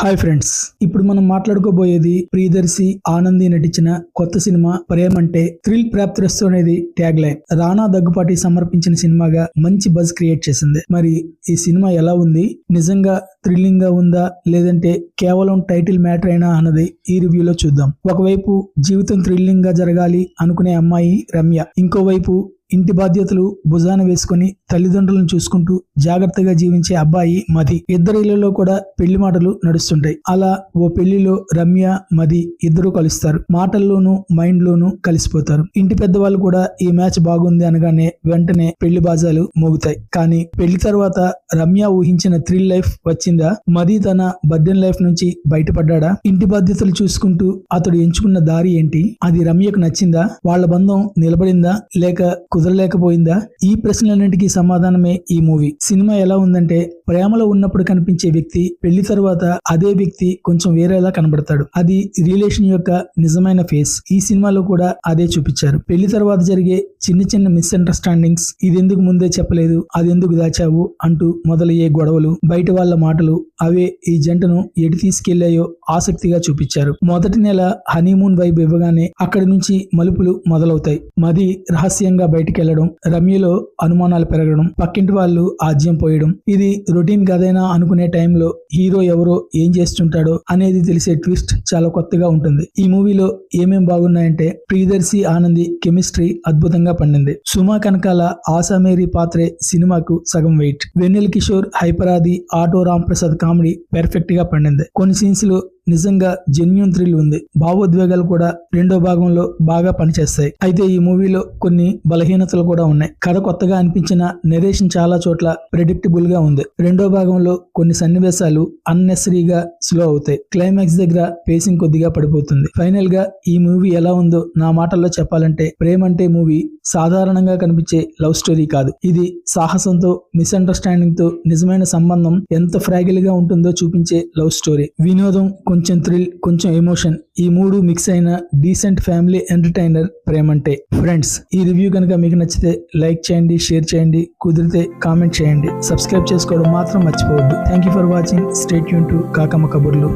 Hi friends ఇప్పుడు మనం మాట్లాడుకోబోయేది ప్రియదర్శి ఆనంది నటించిన కొత్త సినిమా ప్రేమంటే థ్రిల్ ప్రాప్తిరస్తు అనేది ట్యాగ్ లైన్. రానా దగ్గుపాటి సమర్పించిన సినిమాగా మంచి బజ్ క్రియేట్ చేసింది. మరి ఈ సినిమా ఎలా ఉంది? నిజంగా థ్రిల్లింగ్గా ఉందా? లేదంటే కేవలం టైటిల్ మ్యాటర్ అయినా అన్నది ఈ రివ్యూలో చూద్దాం. ఒకవైపు జీవితం థ్రిల్లింగ్గా జరగాలి అనుకునే అమ్మాయి రమ్య ఇంకోవైపు ఇంటి బాధ్యతలు భుజాన వేసుకుని తల్లిదండ్రులను చూసుకుంటూ జాగ్రత్తగా జీవించే అబ్బాయి మది ఇద్దరి ఇళ్ళలో కూడా పెళ్ళి మాటలు నడుస్తుంటాయి. అలా ఓ పెళ్ళిలో రమ్య మధి ఇద్దరు కలుస్తారు. మాటల్లోనూ మైండ్ లోనూ కలిసిపోతారు. ఇంటి పెద్దవాళ్ళు కూడా ఈ మ్యాచ్ బాగుంది అనగానే వెంటనే పెళ్ళి బాజాలు మోగుతాయి. కానీ పెళ్ళి తర్వాత రమ్య ఊహించిన థ్రిల్ లైఫ్ వచ్చిందా? మధి తన బర్డెన్ లైఫ్ నుంచి బయటపడ్డా ఇంటి బాధ్యతలు చూసుకుంటూ అతడు ఎంచుకున్న దారి ఏంటి? అది రమ్యకు నచ్చిందా? వాళ్ళ బంధం నిలబడిందా? లేక కుదరలేకపోయిందా? ఈ ప్రశ్నలన్నింటికీ సమాధానమే ఈ మూవీ. సినిమా ఎలా ఉందంటే ప్రేమలో ఉన్నప్పుడు కనిపించే వ్యక్తి పెళ్ళి తర్వాత అదే వ్యక్తి కొంచెం వేరేలా కనబడతాడు. అది రిలేషన్ యొక్క నిజమైన ఫేస్. ఈ సినిమాలో కూడా అదే చూపించారు. పెళ్ళి తర్వాత జరిగే చిన్న చిన్న మిస్అండర్స్టాండింగ్స్ ఇదెందుకు ముందే చెప్పలేదు? అదెందుకు దాచావు? అంటూ మొదలయ్యే గొడవలు బయట వాళ్ళ మాటలు అవే ఈ జంటను ఎటు తీసుకెళ్ళాయో ఆసక్తిగా చూపించారు. మొదటి నెల హనీమూన్ వైబ్ ఇవ్వగానే అక్కడి నుంచి మలుపులు మొదలవుతాయి. మది రహస్యంగా బయట బయటికి వెళ్ళడం రమ్యలో అనుమానాలు పెరగడం పక్కింటి వాళ్ళు ఆజ్యం పోయడం. ఇది రొటీన్ కథైనా అనుకునే టైంలో హీరో ఎవరో ఏం చేస్తుంటాడో అనేది తెలిసే ట్విస్ట్ చాలా కొత్తగా ఉంటుంది. ఈ మూవీలో ఏమేం బాగున్నాయంటే ప్రియదర్శి ఆనంది కెమిస్ట్రీ అద్భుతంగా పండింది. సుమా కనకాల ఆసామేరి పాత్రే సినిమాకు సగం వెయిట్ వెన్నెల్ కిషోర్ హైపరాది ఆటో రామ్ ప్రసాద్ కామెడీ పెర్ఫెక్ట్గా పండింది. కొన్ని సీన్స్లో నిజంగా జెన్యున్ థ్రిల్ ఉంది. భావోద్వేగాలు కూడా రెండో భాగంలో బాగా పనిచేస్తాయి. అయితే ఈ మూవీలో కొన్ని బలహీనతలు కూడా ఉన్నాయి. కథ కొత్తగా అనిపించిన నెరేషన్ చాలా చోట్ల ప్రెడిక్టబుల్గా ఉంది. రెండో భాగంలో కొన్ని సన్నివేశాలు అన్నెసరీగా స్లో అవుతాయి. క్లైమాక్స్ దగ్గర పేసింగ్ కొద్దిగా పడిపోతుంది. ఫైనల్గా ఈ మూవీ ఎలా ఉందో నా మాటల్లో చెప్పాలంటే ప్రేమ అంటే మూవీ సాధారణంగా కనిపించే లవ్ స్టోరీ కాదు. ఇది సాహసంతో మిస్అండర్స్టాండింగ్తో నిజమైన సంబంధం ఎంత ఫ్రాగిల్గా ఉంటుందో చూపించే లవ్ స్టోరీ వినోదం కొంచెం థ్రిల్ కొంచెం ఎమోషన్ ఈ మూడు మిక్స్ అయిన డీసెంట్ ఫ్యామిలీ ఎంటర్టైనర్ ప్రేమంటే. ఫ్రెండ్స్ ఈ రివ్యూ కనుక మీకు నచ్చితే లైక్ చేయండి షేర్ చేయండి కుదిరితే కామెంట్ చేయండి. సబ్స్క్రైబ్ చేసుకోవడం మాత్రం మర్చిపోవద్దు. Thank you for watching. Stay Yoon to Kakamma కబుర్లు.